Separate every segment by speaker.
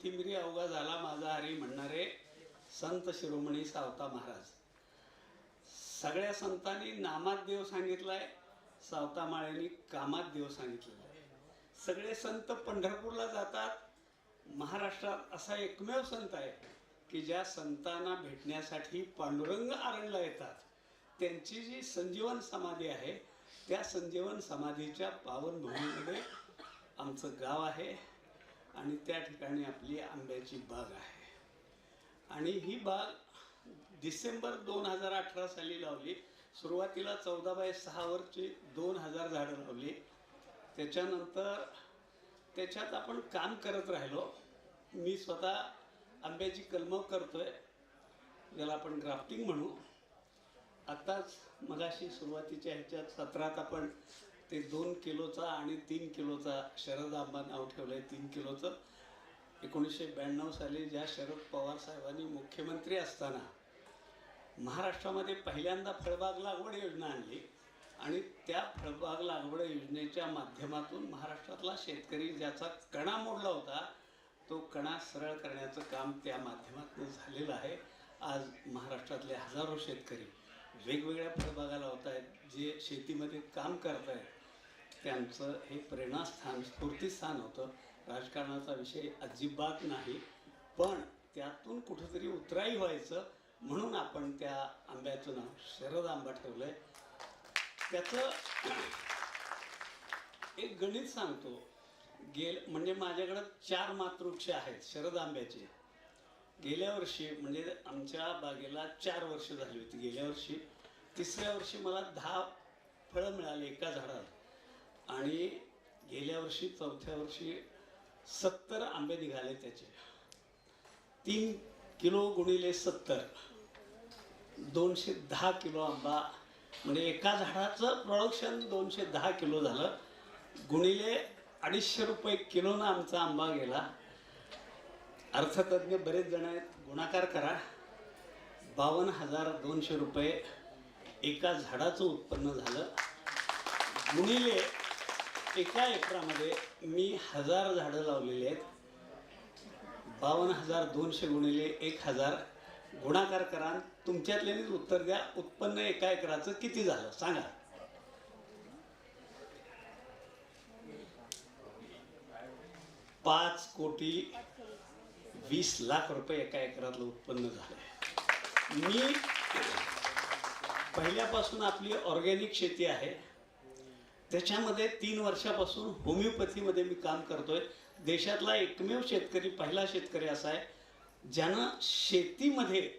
Speaker 1: कोथिंबिरी अवघा झाला माझा हरी म्हणणारे संत शिरोमणी सावता महाराज. सगळ्या संतांनी नामात देव सांगितलाय सावता माळ्यांनी कामात देव सांगितलेला आहे. सगळे संत पंढरपूरला जातात. महाराष्ट्रात असा एकमेव संत आहे की ज्या संतांना भेटण्यासाठी पांडुरंग आरणला येतात. त्यांची जी संजीवन समाधी आहे त्या संजीवन समाधीच्या पावनभूमीमध्ये आमचं गाव आहे. आणि त्या ठिकाणी आपली आंब्याची बाग आहे. आणि ही बाग डिसेंबर दोन हजार अठरा साली लावली. सुरुवातीला चौदा बाय सहावरची दोन हजार झाडं लावली. त्याच्यानंतर त्याच्यात आपण काम करत राहिलो. मी स्वतः आंब्याची कलमं करतोय. ज्याला आपण ग्राफ्टिंग म्हणू. आत्ताच मगाशी सुरुवातीच्या ह्याच्यात सत्रात आपण ते दोन किलोचा आणि तीन किलोचा शरद आंबा नाव ठेवलं आहे तीन किलोचं. एकोणीसशे ब्याण्णव साली ज्या शरद पवार साहेबांनी मुख्यमंत्री असताना महाराष्ट्रामध्ये पहिल्यांदा फळबाग लागवड योजना आणली आणि त्या फळबाग लागवड योजनेच्या माध्यमातून महाराष्ट्रातला शेतकरी ज्याचा कणा मोडला होता तो कणा सरळ करण्याचं काम त्या माध्यमातून झालेलं आहे. आज महाराष्ट्रातले हजारो शेतकरी वेगवेगळ्या फळबागा लावत आहेत जे शेतीमध्ये काम करत आहेत त्यांचं हे प्रेरणास्थान स्फूर्तीस्थान होतं. राजकारणाचा विषय अजिबात नाही. पण त्यातून कुठंतरी उतराई व्हायचं म्हणून आपण त्या आंब्याचं नाव शरद आंबा ठेवलं आहे त्याचं एक गणित सांगतो. गेल म्हणजे माझ्याकडं चार मातृक्ष आहेत शरद आंब्याचे. गेल्या वर्षी म्हणजे आमच्या बागेला चार वर्ष झाली होती गेल्या वर्षी. तिसऱ्या वर्षी मला दहा फळं मिळाली एका झाडाला. आणि गेल्या वर्षी चौथ्या वर्षी सत्तर आंबे निघाले त्याचे. तीन किलो गुणिले सत्तर. दोनशे दहा किलो आंबा म्हणजे एका झाडाचं प्रोडक्शन दोनशे दहा किलो झालं. गुणिले अडीचशे रुपये किलोनं आमचा आंबा गेला. अर्थतज्ञ बरेच जण आहेत गुणाकार करा. बावन्न हजार दोनशे रुपये एका झाडाचं उत्पन्न झालं. गुणिले एका एकरामध्ये मी हजार झाडं लावलेली आहेत. बावन्न हजार दोनशे गुणिले एक हजार. गुणाकार करा तुमच्यातल्यानेच उत्तर द्या उत्पन्न एका एकराचं किती झालं? सांगा. पाच कोटी वीस लाख रुपये एका एकरातलं उत्पन्न झालं मी पहिल्यापासून आपली ऑर्गॅनिक शेती आहे. त्याच्यामध्ये तीन वर्षापासून होमिओपॅथीमध्ये मी काम करतोय. देशातला एकमेव शेतकरी पहिला शेतकरी असा आहे ज्यानं शेतीमध्ये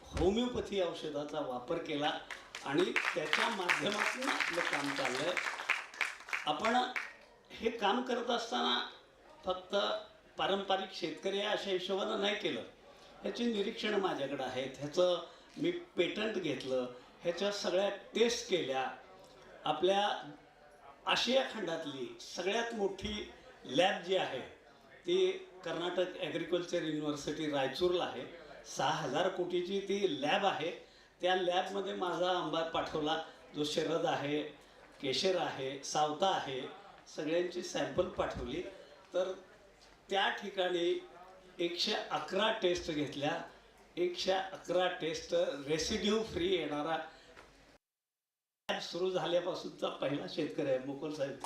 Speaker 1: होमिओपॅथी औषधाचा वापर केला आणि त्याच्या माध्यमातून आपलं काम चाललंय. आपण हे काम करत असताना फक्त पारंपरिक शेतकरी आहे अशा हिशोबानं नाही केलं. ह्याची निरीक्षणं माझ्याकडं आहेत. ह्याचं मी पेटंट घेतलं. ह्याच्या सगळ्या टेस्ट केल्या. आपल्या आशिया खंडातली सगळ्यात मोठी लॅब जी आहे ती कर्नाटक ॲग्रिकल्चर युनिव्हर्सिटी रायचूरला आहे. सहा हजार कोटीची ती लॅब आहे. त्या लॅबमध्ये माझा आंबा पाठवला. जो शरद आहे केशर आहे सावता आहे सगळ्यांची सॅम्पल पाठवली. तर त्या ठिकाणी एकशे अकरा टेस्ट घेतल्या. एकशे अकरा टेस्ट रेसिड्यू फ्री येणारा सुरू झाल्यापासूनचा पहिला शेतकरी आहे मुकुल साहेब.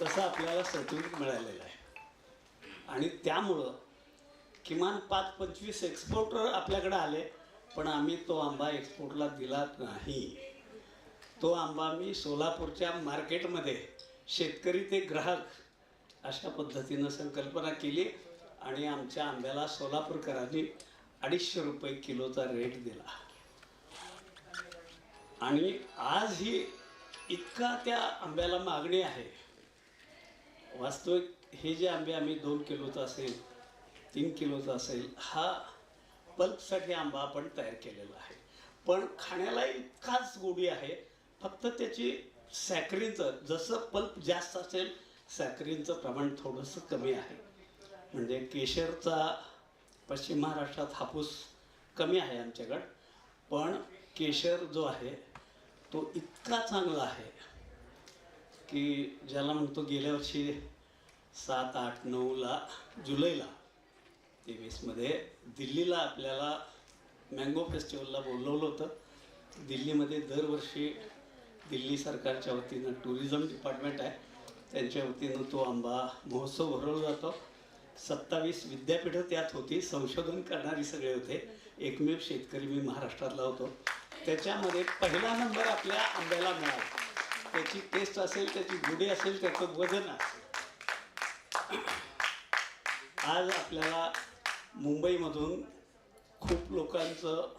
Speaker 1: तसं आपल्याला सर्टिफिकेट मिळालेलं आहे. आणि त्यामुळं किमान पाच पंचवीस एक्सपोर्टर आपल्याकडे आले पण आम्ही तो आंबा एक्सपोर्टला दिला नाही. तो आंबा मी सोलापूरच्या मार्केटमध्ये शेतकरी ते ग्राहक अशा पद्धतीनं संकल्पना केली आणि आमच्या आंब्याला सोलापूरकरांनी अडीचशे रुपये किलोचा रेट दिला. आणि आज ही इतका त्या आंब्याला मागणी आहे. वास्तविक हे जे आंबे आम्ही दोन किलोचं असेल तीन किलोचा असेल हा पल्पसाठी आंबा आपण तयार केलेला आहे. पण खाण्याला इतकाच गोडी आहे फक्त त्याची सॅक्रिनचं जसं पल्प जास्त असेल सॅक्रिनचं प्रमाण थोडंसं कमी आहे. म्हणजे केशरचा पश्चिम महाराष्ट्रात हापूस कमी आहे आमच्याकडं पण केशर जो आहे तो इतका चांगला आहे की ज्याला म्हणतो गेल्या वर्षी सात आठ नऊला जुलैला तेवीसमध्ये दिल्लीला आपल्याला मँगो फेस्टिवलला बोलवलं होतं. दिल्लीमध्ये दरवर्षी दिल्ली सरकारच्या वतीनं टुरिझम डिपार्टमेंट आहे. त्यांच्या वतीनं तो आंबा महोत्सव भरवला जातो. सत्तावीस विद्यापीठं त्यात होती. संशोधन करणारी सगळे होते. एकमेव शेतकरी मी महाराष्ट्रातला होतो. त्याच्यामध्ये पहिला नंबर आपल्या आंब्याला मिळाला. त्याची टेस्ट असेल त्याची गुढी असेल त्याचं वजन असेल. आज आपल्याला मुंबईमधून खूप लोकांचं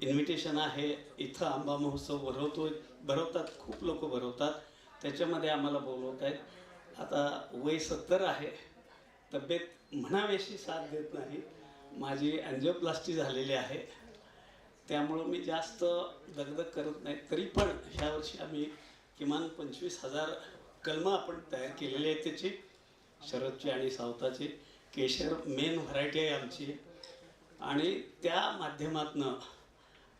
Speaker 1: इन्व्हिटेशन आहे. इथं आंबा महोत्सव भरवतो भरवतात खूप लोक भरवतात. त्याच्यामध्ये आम्हाला बोलवत आहेत. आता वय सत्तर आहे. तब्येत म्हणावेशी साथ देत नाही. माझी अँजिओप्लास्टी झालेली आहे. त्यामुळं मी जास्त दगदग करत नाही. तरी पण ह्या वर्षी आम्ही किमान पंचवीस हजार कलमं आपण तयार केलेली आहेत त्याची. शरदची आणि सावताची. केशर मेन व्हरायटी आहे आमची. आणि त्या माध्यमातनं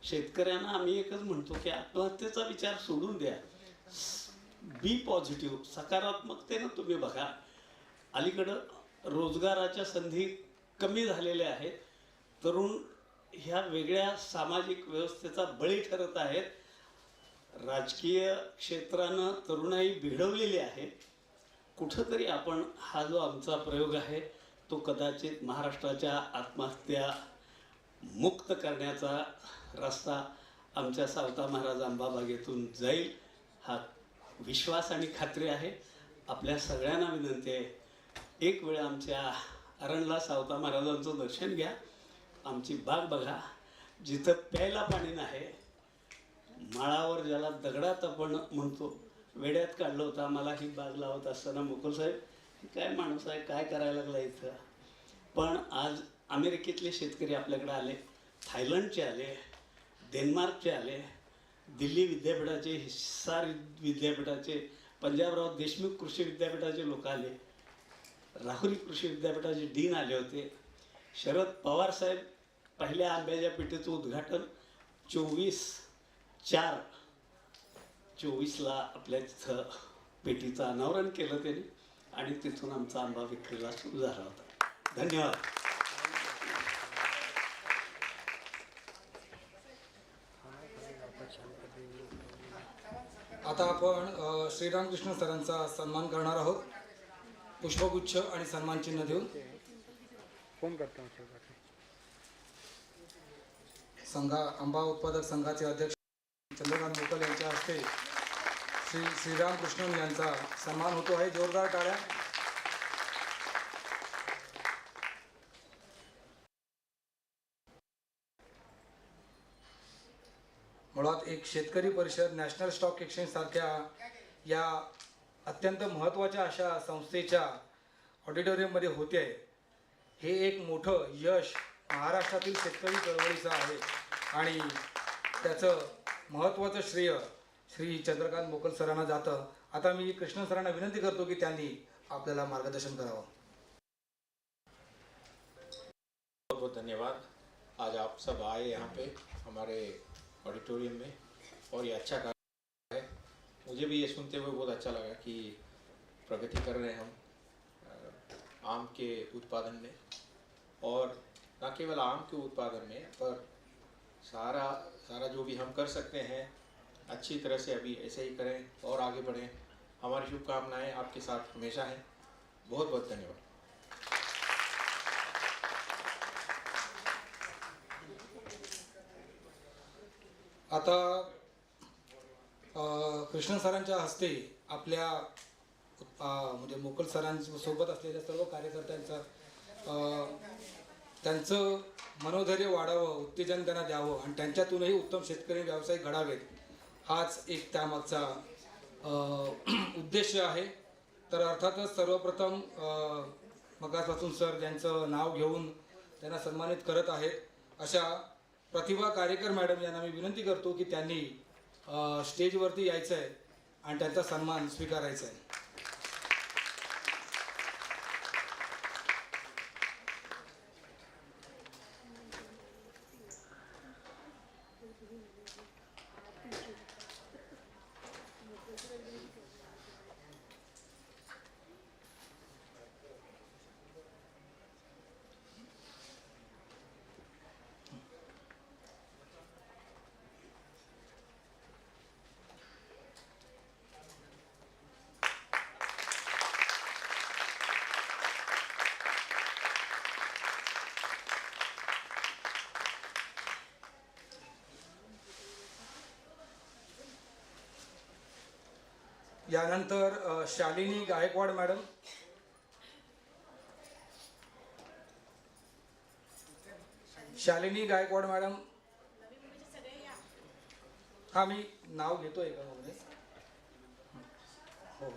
Speaker 1: शेतकऱ्यांना आम्ही एकच म्हणतो की आत्महत्येचा विचार सोडून द्या. बी पॉझिटिव्ह सकारात्मकतेनं तुम्ही बघा. अलीकडं रोजगाराच्या संधी कमी झालेल्या आहेत. तरुण ह्या वेगळ्या सामाजिक व्यवस्थेचा बळी ठरत आहेत. राजकीय क्षेत्रानं तरुणाई भिडवलेली आहे कुठंतरी आपण हा जो आमचा प्रयोग आहे तो कदाचित महाराष्ट्राच्या आत्महत्या मुक्त करण्याचा रस्ता आमच्या सावता महाराज आंबाबागेतून जाईल हा विश्वास आणि खात्री आहे. आपल्या सगळ्यांना विनंती आहे एक वेळ आमच्या अरणला सावता महाराजांचं दर्शन घ्या. आमची बाग बघा जिथं प्यायला पाणी नाही माळावर ज्याला दगडात आपण म्हणतो वेड्यात काढलं होतं आम्हाला ही बाग लावत असताना मुकुल साहेब काय माणूस आहे काय करायला लागला इथं? पण आज अमेरिकेतले शेतकरी आपल्याकडे आले थायलंडचे आले डेन्मार्कचे आले दिल्ली विद्यापीठाचे हिसार विद्यापीठाचे पंजाबराव देशमुख कृषी विद्यापीठाचे लोक आले राहुरी कृषी विद्यापीठाचे डीन आले होते शरद पवार साहेब पहिल्या आंब्याच्या पेटीचं उद्घाटन चोवीस चार चोवीसला आपल्या तिथं पेटीचं अनावरण केलं त्यांनी आणि तिथून आमचा आंबा विक्रीला सुरू झाला होता. धन्यवाद.
Speaker 2: आता आपण श्रीरामकृष्ण सरांचा सन्मान करणार आहोत. पुष्पगुच्छ आणि सन्मान चिन्ह देऊन.
Speaker 3: फोन करता?
Speaker 2: संघा आंबा उत्पादक संघाचे अध्यक्ष चंद्रकांत मोकल यांच्या हस्ते श्री श्रीरामकृष्णन यांचा सन्मान होतो. आहे जोरदार टाळ्या. मुळात एक शेतकरी परिषद नॅशनल स्टॉक एक्सचेंज सारख्या या अत्यंत महत्त्वाच्या अशा संस्थेच्या ऑडिटोरियममध्ये होते. हे एक मोठं यश महाराष्ट्रातील शेतकरी चळवळीचा आहे. आणि त्याचं महत्त्वाचं श्रेय श्री चंद्रकांत मोकल सरांना जातं. आता मी कृष्ण सरांना विनंती करतो की त्यांनी आपल्याला मार्गदर्शन करावं.
Speaker 4: बहुत बहुत धन्यवाद. आज आप सब आए यहाँ पे हमारे ऑडिटोरियम में और ये अच्छा कार्य है। मुझे भी ये सुनते हुए बहुत अच्छा लगा कि प्रगति कर रहे हैं हम आम के उत्पादन में। और न केवल आम के उत्पादन में पर सारा सारा जो भी हम कर सकते हैं अच्छी तरह से अभी ऐसे ही करें और आगे बढ़ें। हमारी शुभकामनाएं आपके साथ हमेशा हैं। बहुत बहुत धन्यवाद।
Speaker 2: आता कृष्ण सरांच्या हस्ते आपल्या म्हणजे मोकल सरांसोबत असलेल्या सर्व कार्यकर्त्यांचा त्यांचं मनोधैर्य वाढावं उत्तेजन त्यांना द्यावं आणि त्यांच्यातूनही उत्तम शेतकरी व्यावसायिक घडावेत हाच एक त्यामागचा उद्देश आहे. तर अर्थातच सर्वप्रथम मगासपासून सर ज्यांचं नाव घेऊन त्यांना सन्मानित करत आहेत अशा प्रतिभा कार्यकर मॅडम यांना मी विनंती करतो की त्यांनी स्टेजवरती यायचं आहे आणि त्यांचा सन्मान स्वीकारायचा आहे यानंतर शालिनी गायकवाड मॅडम. शालिनी गायकवाड मॅडम. हा मी नाव घेतोय का हो.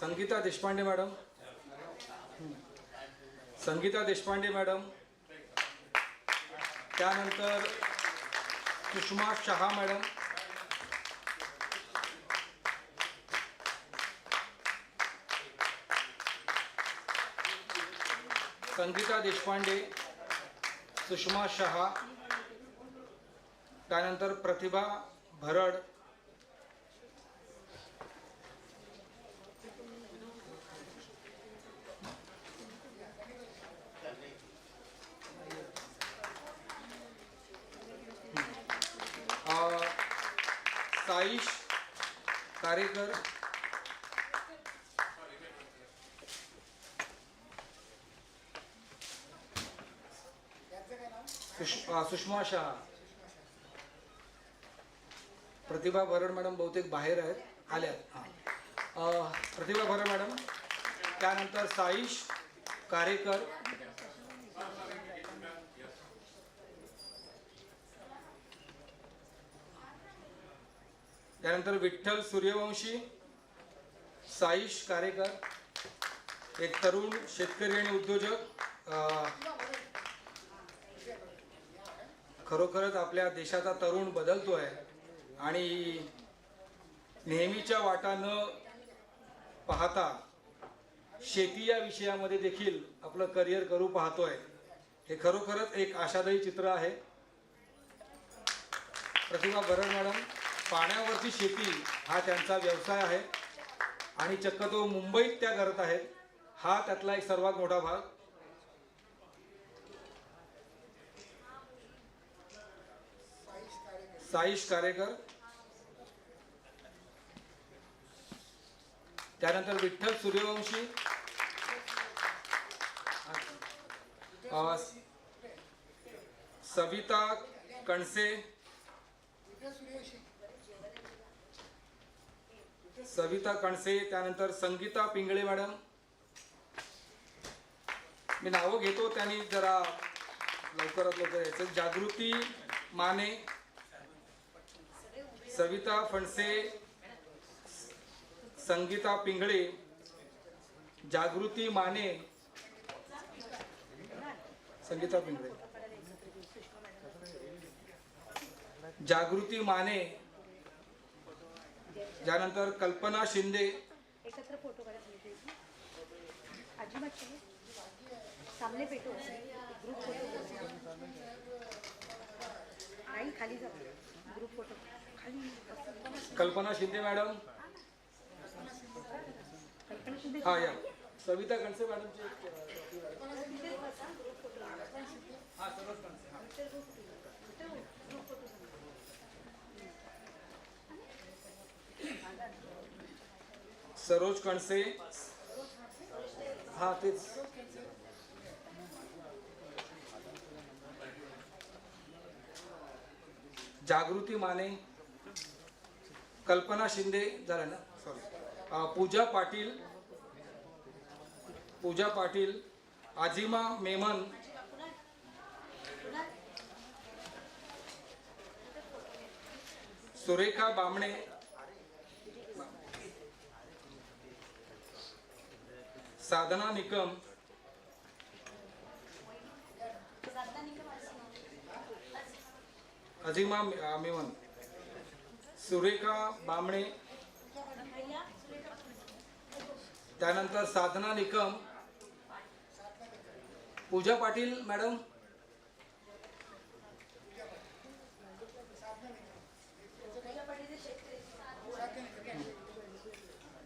Speaker 2: संगीता देशपांडे मॅडम. संगीता देशपांडे मॅडम. त्यानंतर सुषमा शहा मॅडम. संगीता देशपांडे सुषमा शहा त्यानंतर प्रतिभा भरड साईश कारेकर सुष- सुषमा शहा. प्रतिभा भरड मॅडम बहुतेक बाहेर आहेत. आल्यात. हां. प्रतिभा भरड मॅडम. त्यानंतर साईश कारेकर. त्यानंतर विठ्ठल सूर्यवंशी साईश कारेकर एक तरुण शेतकरी आणि उद्योजक खरोखरच आपल्या देशाचा तरुण बदलतोय आणि नेहमीच्या वाटा न पाहता शेती या विषयामध्ये देखील आपलं करिअर करू पाहतोय. हे खरोखरच एक आशादायी चित्र आहे. प्रतिभा बरड मॅडम पाण्यावरची शेती हा त्यांचा व्यवसाय आहे. आणि चक्क तो मुंबईत त्या करत आहेत. हा त्यातला एक सर्वात मोठा भाग. साईश कारेकर. त्यानंतर विठ्ठल सूर्यवंशी. सविता कणसे. सविता कणसे त्यानंतर संगीता पिंगळे मॅडम. मी नावं घेतो त्यांनी जरा लवकरात लवकर यायचं. जागृती माने सविता फणसे संगीता पिंगळे जागृती माने संगीता पिंगळे. जागृती माने त्यानंतर कल्पना शिंदे.
Speaker 5: एकत्र फोटो
Speaker 2: कल्पना शिंदे मॅडम. हा या. सविता कणसे मॅडमची हा सर्वच कणसे सरोज कणसे. हा तेच. जागृती माने. कल्पना शिंदे झालं ना? सॉरी पूजा पाटील. पूजा पाटील. आजिमा मेमन. सुरेखा बामणे. साधना निकम. अजिमा मेवन. सुरेखा बामणे. त्यानंतर साधना निकम. पूजा पाटील मॅडम.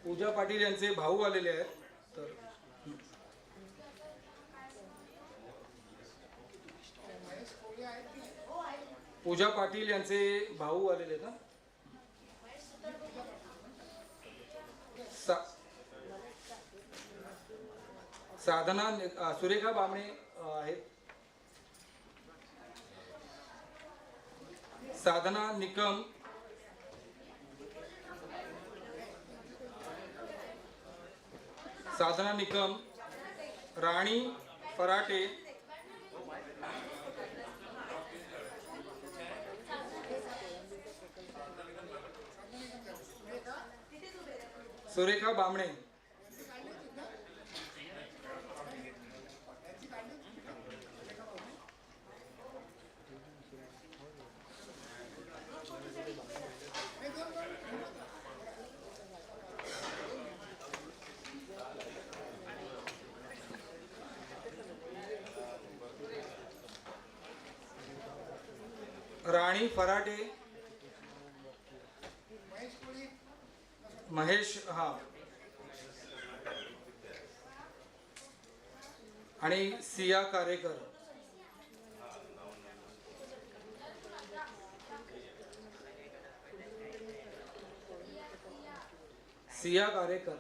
Speaker 2: पूजा पाटील यांचे भाऊ आलेले आहेत तर पूजा पाटील यांचे भाऊ आलेले आहेत ना? सा साधना सुरेखा बामणे आहेत. साधना निकम. साधना निकम. राणी फराटे. सुरेखा बामणे. राणी फराटे. महेश हा. आणि सिया कारेकर. सिया कारेकर.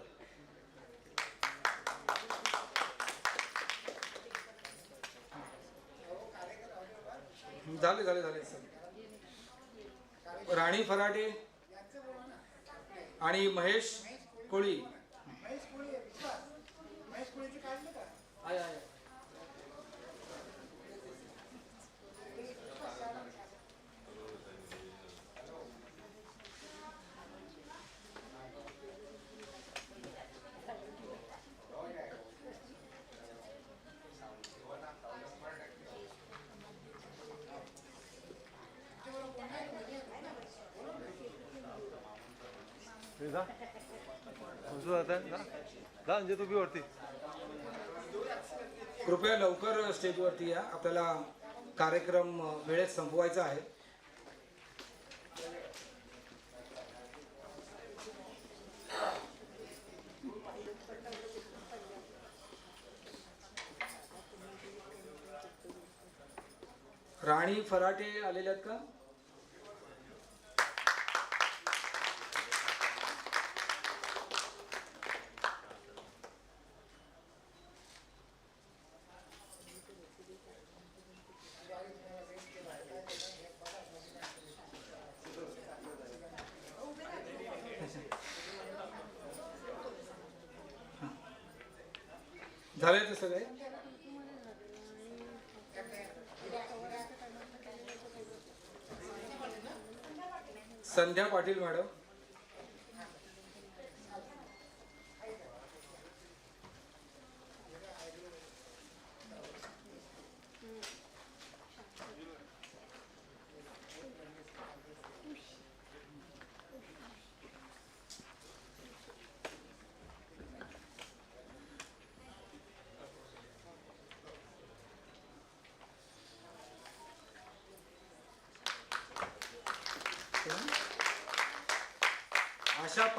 Speaker 2: झाले झाले झाले सर. राणी फराटे. आणि महेश कोळी आहे, आहे.
Speaker 3: हे जा. कोणतं जा. जा म्हणजे तू वरती.
Speaker 2: कृपया लवकर स्टेजवरती या. आपल्याला कार्यक्रम वेळेत संपवायचा आहे. राणी फराटे आलेल्या आहेत का झाले ते सगळे संध्या पाटील मॅडम.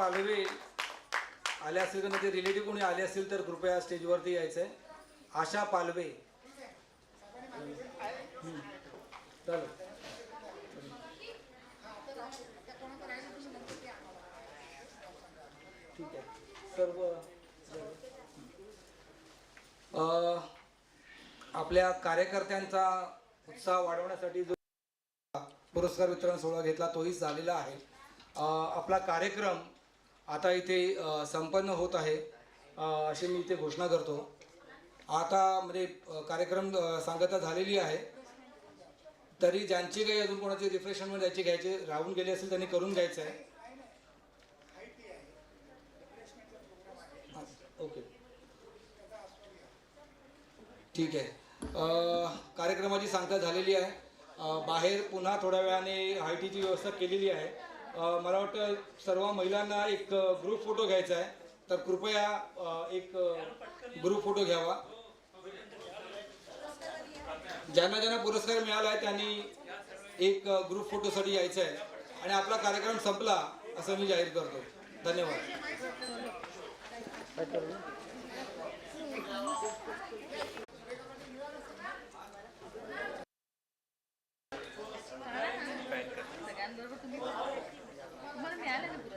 Speaker 2: आशा आले असतील का? म्हणजे रिलेटिव्ह कोणी आले असतील तर कृपया स्टेजवरती यायचं आहे आशा पालवे. चालेल. ठीक आहे. सर्व आपल्या कार्यकर्त्यांचा उत्साह वाढवण्यासाठी जो पुरस्कार वितरण सोहळा घेतला तोही झालेला आहे. आपला कार्यक्रम आता इथे संपन्न होत आहे. अशी मी इथे घोषणा करतो. आता म्हणजे कार्यक्रम सांगता झालेली आहे. तरी ज्यांची काही अजून कोणाची रिफ्रेशमेंट द्यायची घ्यायचे राहून गेले असेल त्यांनी करून घ्यायचं आहे. ओके. ठीक आहे. कार्यक्रमाची सांगता झालेली आहे. बाहेर पुन्हा थोड्या वेळाने हायटीची व्यवस्था केलेली आहे. मला वाटतं सर्व महिलांना एक ग्रुप फोटो घ्यायचा आहे. तर कृपया एक ग्रुप फोटो घ्यावा. ज्यांना ज्यांना पुरस्कार मिळाला आहे त्यांनी एक ग्रुप फोटोसाठी यायचं आहे. आणि आपला कार्यक्रम संपला असं मी जाहीर करतो. धन्यवाद.
Speaker 5: सगळ्यांबरोबर Yeah, I
Speaker 3: don't know.